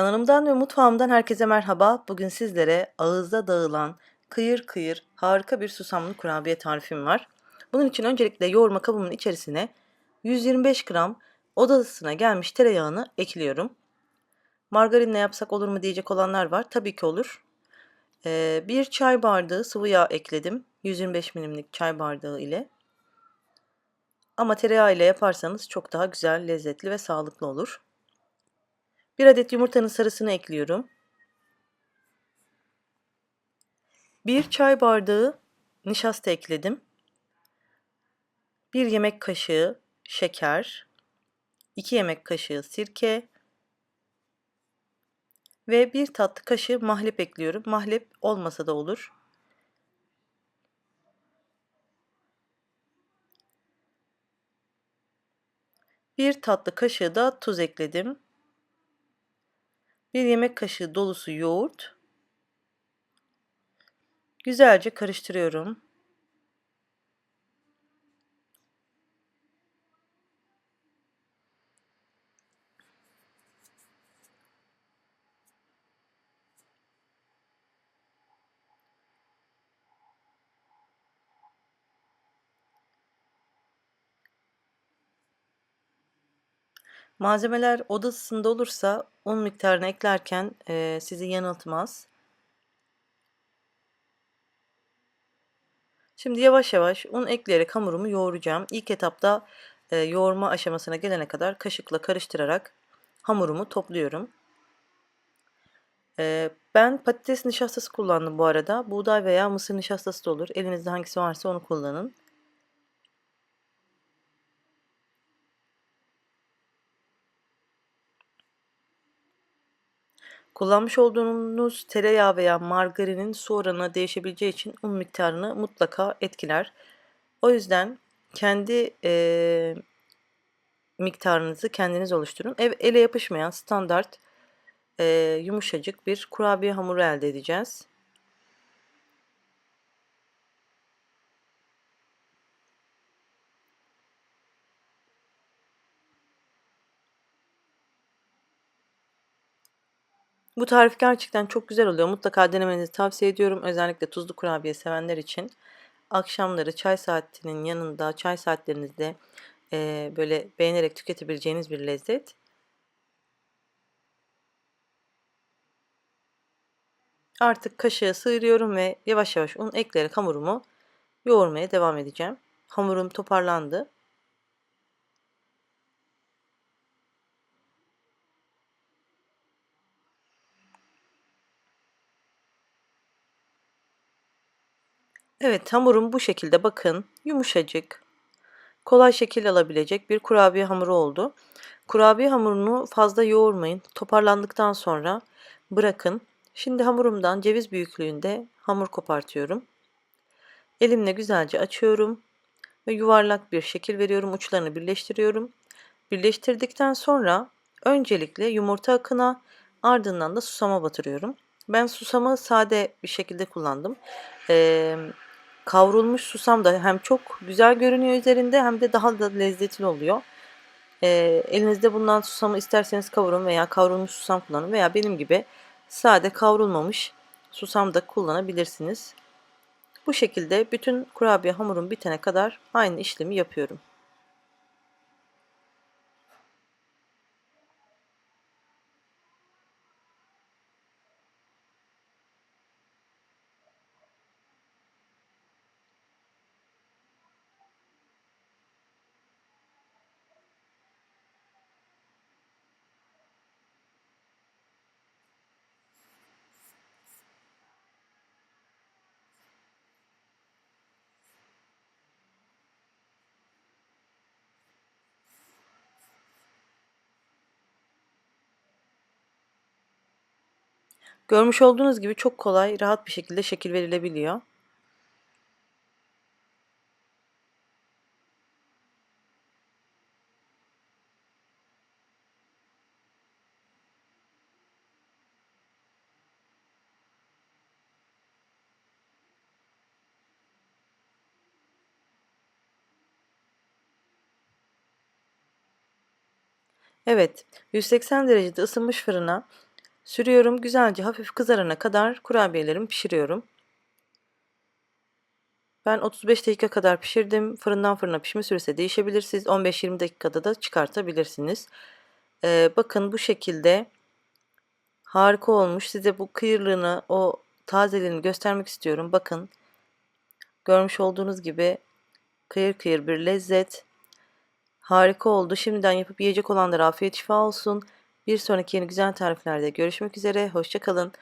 Kanalımdan ve mutfağımdan herkese merhaba. Bugün sizlere ağızda dağılan kıyır kıyır harika bir susamlı kurabiye tarifim var. Bunun için öncelikle yoğurma kabımın içerisine 125 gram oda ısısına gelmiş tereyağını ekliyorum. Margarinle yapsak olur mu diyecek olanlar var. Tabii ki olur. Ee, bir çay bardağı sıvı yağ ekledim. 125 milimlik çay bardağı ile. Ama tereyağı ile yaparsanız çok daha güzel, lezzetli ve sağlıklı olur. Bir adet yumurtanın sarısını ekliyorum. Bir çay bardağı nişasta ekledim. Bir yemek kaşığı şeker, 2 yemek kaşığı sirke ve bir tatlı kaşığı mahlep ekliyorum. Mahlep olmasa da olur. Bir tatlı kaşığı da tuz ekledim. Bir yemek kaşığı dolusu yoğurt. Güzelce karıştırıyorum. Malzemeler oda ısısında olursa un miktarını eklerken e, sizi yanıltmaz. Şimdi yavaş yavaş un ekleyerek hamurumu yoğuracağım. İlk etapta e, yoğurma aşamasına gelene kadar kaşıkla karıştırarak hamurumu topluyorum. E, ben patates nişastası kullandım bu arada. Buğday veya mısır nişastası da olur. Elinizde hangisi varsa onu kullanın. Kullanmış olduğunuz tereyağı veya margarinin su oranı değişebileceği için un miktarını mutlaka etkiler. O yüzden kendi e, miktarınızı kendiniz oluşturun. Ev, ele yapışmayan standart e, yumuşacık bir kurabiye hamuru elde edeceğiz. Bu tarif gerçekten çok güzel oluyor. Mutlaka denemenizi tavsiye ediyorum. Özellikle tuzlu kurabiye sevenler için. Akşamları çay saatinin yanında, çay saatlerinizde e, böyle beğenerek tüketebileceğiniz bir lezzet. Artık kaşığı sıyırıyorum ve yavaş yavaş un ekleyerek hamurumu yoğurmaya devam edeceğim. Hamurum toparlandı. Evet hamurum bu şekilde bakın yumuşacık kolay şekil alabilecek bir kurabiye hamuru oldu. Kurabiye hamurunu fazla yoğurmayın. Toparlandıktan sonra bırakın. Şimdi hamurumdan ceviz büyüklüğünde hamur kopartıyorum. Elimle güzelce açıyorum ve yuvarlak bir şekil veriyorum. Uçlarını birleştiriyorum. Birleştirdikten sonra öncelikle yumurta akına ardından da susama batırıyorum. Ben susamı sade bir şekilde kullandım. Ee, kavrulmuş susam da hem çok güzel görünüyor üzerinde hem de daha da lezzetli oluyor. E, elinizde bulunan susamı isterseniz kavurun veya kavrulmuş susam kullanın veya benim gibi sade kavrulmamış susam da kullanabilirsiniz. Bu şekilde bütün kurabiye hamurum bitene kadar aynı işlemi yapıyorum. Görmüş olduğunuz gibi çok kolay, rahat bir şekilde şekil verilebiliyor. Evet, 180 derecede ısınmış fırına Sürüyorum. Güzelce hafif kızarana kadar kurabiyelerimi pişiriyorum. Ben 35 dakika kadar pişirdim. Fırından fırına pişme süresi değişebilir. Siz 15-20 dakikada da çıkartabilirsiniz. Ee, bakın bu şekilde harika olmuş. Size bu kıyırlığını, o tazeliğini göstermek istiyorum. Bakın görmüş olduğunuz gibi kıyır kıyır bir lezzet. Harika oldu. Şimdiden yapıp yiyecek olanlara afiyet şifa olsun. Bir sonraki yeni güzel tariflerde görüşmek üzere. Hoşçakalın.